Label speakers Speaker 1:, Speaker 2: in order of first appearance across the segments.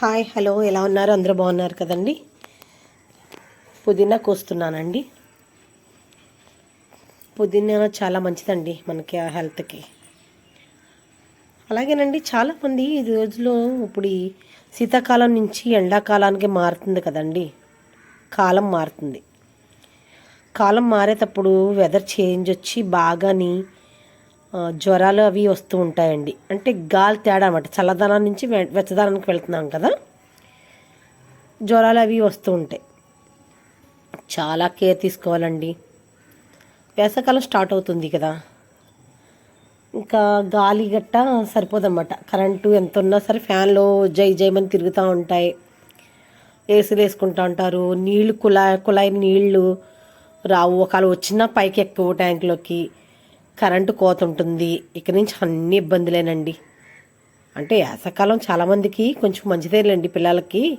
Speaker 1: Hi hello ఎలా ఉన్నారు? అందరూ బాగున్నారు కదండి? పుదీనా కోస్తున్నానండి. పుదీనా చాలా మంచిదండి మనకి ఆ హెల్త్కి. అలాగేనండి చాలామంది ఈ రోజులో ఇప్పుడు శీతాకాలం నుంచి ఎండాకాలానికి మారుతుంది కదండి. కాలం మారుతుంది. కాలం మారేటప్పుడు వెదర్ చేంజ్ వచ్చి బాగాని జ్వరాలు అవి వస్తూ ఉంటాయండి. అంటే గాలి తేడా అనమాట చల్లదనం నుంచి వె- వెచ్చదనానికి వెళ్తున్నాం కదా? జ్వరాలు అవి వస్తూ ఉంటాయి. చాలా కేర్ తీసుకోవాలండి. వేసవకాలం స్టార్ట్ అవుతుంది కదా? ఇంకా గాలి గట్ట సరిపోదన్నమాట. కరెంటు ఎంత ఉన్నా సరే ఫ్యాన్లో జై జైమని తిరుగుతూ ఉంటాయి. ఏసీలు వేసుకుంటూ ఉంటారు. నీళ్ళు కుళాయి కుళాయి నీళ్ళు రావు. ఒకవేళ వచ్చినా పైకి ఎక్కువ ట్యాంకులోకి. కరెంటు కోత ఉంటుంది. ఇక నుంచి అన్ని ఇబ్బందులేనండి. అంటే వేసవకాలం చాలామందికి కొంచెం మంచిదేలేండి పిల్లలకి.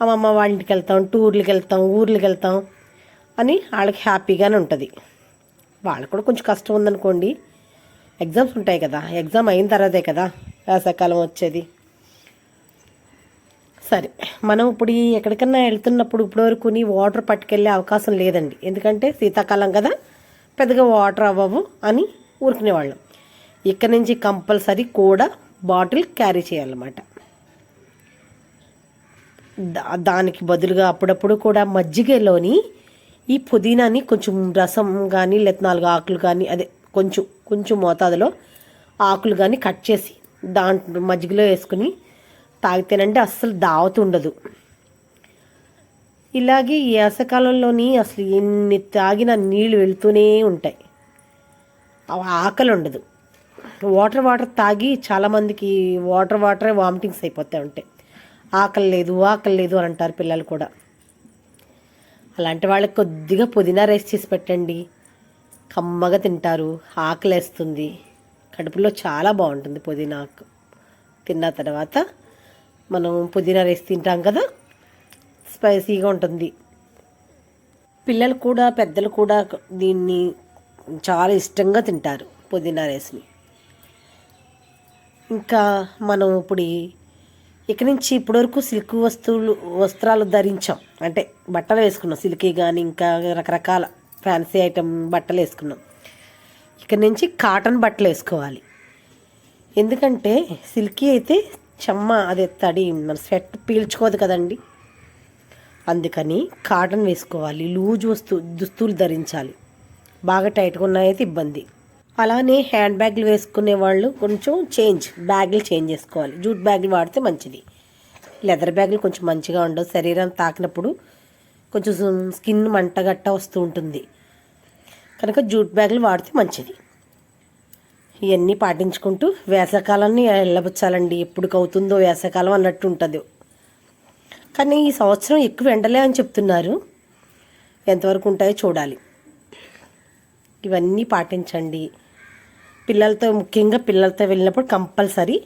Speaker 1: అమ్మమ్మ వాళ్ళ ఇంటికి వెళ్తాం టూర్లకి వెళ్తాం ఊర్లకి వెళ్తాం అని వాళ్ళకి హ్యాపీగానే ఉంటుంది. వాళ్ళకి కూడా కొంచెం కష్టం ఉందనుకోండి. ఎగ్జామ్స్ ఉంటాయి కదా. ఎగ్జామ్ అయిన తర్వాతే కదా వేసవకాలం వచ్చేది. సరే మనం ఇప్పుడు ఎక్కడికన్నా వెళ్తున్నప్పుడు ఇప్పటివరకు వాటర్ పట్టుకెళ్ళే అవకాశం లేదండి. ఎందుకంటే శీతాకాలం కదా. పెద్దగా వాటర్ అవ్వవు అని ఊరుకునేవాళ్ళం. ఇక్కడ నుంచి కంపల్సరీ కూడా బాటిల్ క్యారీ చేయాలన్నమాట. దా- దానికి బదులుగా అప్పుడప్పుడు కూడా మజ్జిగలోని ఈ పుదీనాని కొంచెం రసం కానీ లేదా నాలుగు ఆకులు కానీ అదే కొంచెం కొంచెం మోతాదులో ఆకులు కానీ కట్ చేసి దాంట్లో మజ్జిగలో వేసుకుని తాగితేనంటే అస్సలు దావత ఉండదు. ఇలాగే ఈ వేసకాలంలోని అసలు ఎన్ని తాగిన నీళ్ళు వెళ్తూనే ఉంటాయి. ఆకలి ఉండదు వాటర్ వాటర్ తాగి చాలామందికి వాటర్ వాటరే వామిటింగ్స్ అయిపోతూ ఉంటాయి ఆకలి లేదు ఆకలి లేదు అని అంటారు పిల్లలు కూడా. అలాంటి వాళ్ళకి కొద్దిగా పుదీనా రైస్ చేసి పెట్టండి. కమ్మగా తింటారు ఆకలేస్తుంది. కడుపులో చాలా బాగుంటుంది పుదీనా ఆకు. తిన్న తర్వాత మనం పుదీనా రైస్ తింటాం కదా స్పైసీగా ఉంటుంది. పిల్లలు కూడా పెద్దలు కూడా దీన్ని చాలా ఇష్టంగా తింటారు పుదీనా రైస్ని. ఇంకా మనం ఇప్పుడు ఇక్కడి ఇక నుంచి ఇప్పటివరకు సిల్క్ వస్తువులు వస్త్రాలు ధరించాం. అంటే బట్టలు వేసుకున్నాం. సిల్కీ కానీ ఇంకా రకరకాల ఫ్యాన్సీ ఐటమ్ బట్టలు వేసుకున్నాం. ఇక నుంచి కాటన్ బట్టలు వేసుకోవాలి. ఎందుకంటే సిల్కీ అయితే చెమ్మ అదే తడి మన స్వెట్ పీల్చుకోదు కదండి. అందుకని కాటన్ వేసుకోవాలి. లూజ్ వస్తు దుస్తులు ధరించాలి. బాగా టైట్గా ఉన్నాయైతే ఇబ్బంది. అలానే హ్యాండ్ బ్యాగ్లు వేసుకునే వాళ్ళు కొంచెం చేంజ్ బ్యాగులు చేంజ్ చేసుకోవాలి. జూట్ బ్యాగులు వాడితే మంచిది. లెదర్ బ్యాగులు కొంచెం మంచిగా ఉండవు. శరీరం తాకినప్పుడు కొంచెం స్కిన్ మంట గట్ట వస్తూ ఉంటుంది. కనుక జూట్ బ్యాగులు వాడితే మంచిది. ఇవన్నీ పాటించుకుంటూ వేసవకాలాన్ని వెళ్ళబుచ్చాలండి ఎప్పుడుకవుతుందో వేసవకాలం అన్నట్టు ఉంటుంది. కానీ ఈ సంవత్సరం ఎక్కువ ఎండలే అని చెప్తున్నారు. ఎంతవరకు ఉంటాయో చూడాలి. ఇవన్నీ పాటించండి. పిల్లలతో ముఖ్యంగా పిల్లలతో వెళ్ళినప్పుడు కంపల్సరీ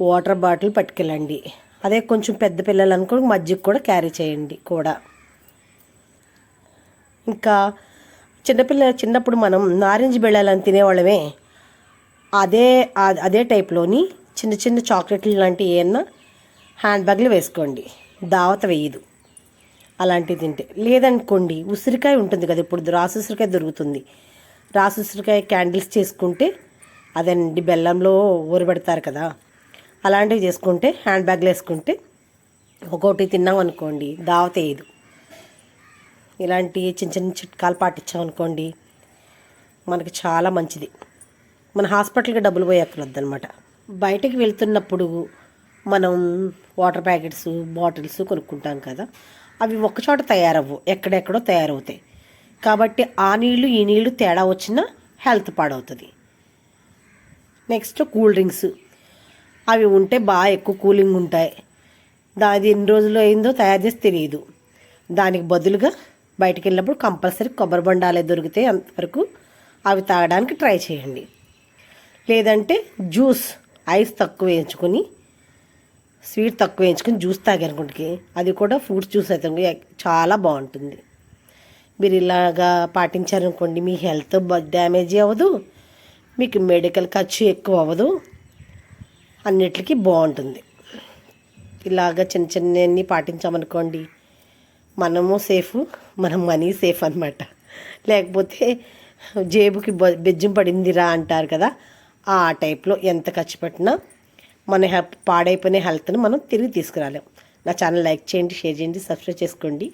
Speaker 1: వాటర్ బాటిల్ పట్టుకెళ్ళండి. అదే కొంచెం పెద్ద పిల్లలు అనుకో మజ్జిగ కూడా క్యారీ చేయండి కూడా. ఇంకా చిన్నపిల్ల చిన్నప్పుడు మనం నారింజ బెళ్ళాలని తినేవాళ్ళమే. అదే అదే టైప్లోని చిన్న చిన్న చాక్లెట్లు లాంటివి ఏమన్నా హ్యాండ్ బ్యాగ్లు వేసుకోండి. దావత వేయదు. అలాంటివి తింటే. లేదనుకోండి ఉసిరికాయ ఉంటుంది కదా ఇప్పుడు రాసు ఉసిరికాయ దొరుకుతుంది. రాసుసరికాయ క్యాండిల్స్ చేసుకుంటే అదండి బెల్లంలో ఊరబెడతారు కదా. అలాంటివి చేసుకుంటే హ్యాండ్ బ్యాగ్లో వేసుకుంటే ఒక్కొక్కటి తిన్నాం అనుకోండి దావత వేయదు ఇలాంటి చిన్న చిన్న చిట్కాలు పాటించామనుకోండి మనకి చాలా మంచిది. మన హాస్పిటల్కి డబ్బులు పోయక్కర్లేదనమాట బయటకు వెళ్తున్నప్పుడు మనం వాటర్ ప్యాకెట్స్ బాటిల్స్ కొనుక్కుంటాం కదా. అవి ఒక్కచోట తయారవ్వు ఎక్కడెక్కడో తయారవుతాయి. కాబట్టి ఆ నీళ్ళు ఈ నీళ్ళు తేడా వచ్చినా హెల్త్ పాడవుతుంది. Next cool drinks. అవి ఉంటే బాగా ఎక్కువ కూలింగ్ ఉంటాయి. దాది ఎన్ని రోజులు అయిందో తయారు చేసి తెలియదు. దానికి బదులుగా బయటికి వెళ్ళినప్పుడు కంపల్సరీ కొబ్బరి బొండాలే దొరికితే అంతవరకు అవి తాగడానికి ట్రై చేయండి. లేదంటే జ్యూస్ ఐస్ తక్కువ వేయించుకొని స్వీట్ తక్కువ వేయించుకొని జ్యూస్ తాగారనుకుంటే అది కూడా ఫ్రూట్స్ జ్యూస్ అయితే చాలా బాగుంటుంది. మీరు ఇలాగా పాటించారనుకోండి మీ హెల్త్ డ్యామేజ్ అవ్వదు మీకు మెడికల్ ఖర్చు ఎక్కువ అవ్వదు అన్నిటికీ బాగుంటుంది. ఇలాగ చిన్న చిన్నవన్నీ పాటించామనుకోండి మనము సేఫ్ మనం మనీ సేఫ్ అనమాట లేకపోతే జేబుకి బ- బెజ్జం పడిందిరా అంటారు కదా ఆ టైప్లో ఎంత ఖర్చు పెట్టినా మన హెల్ప్ పాడైపోయిన హెల్త్ని మనం తిరిగి తీసుకురాలేం. నా ఛానల్ లైక్ చేయండి షేర్ చేయండి సబ్స్క్రైబ్ చేసుకోండి.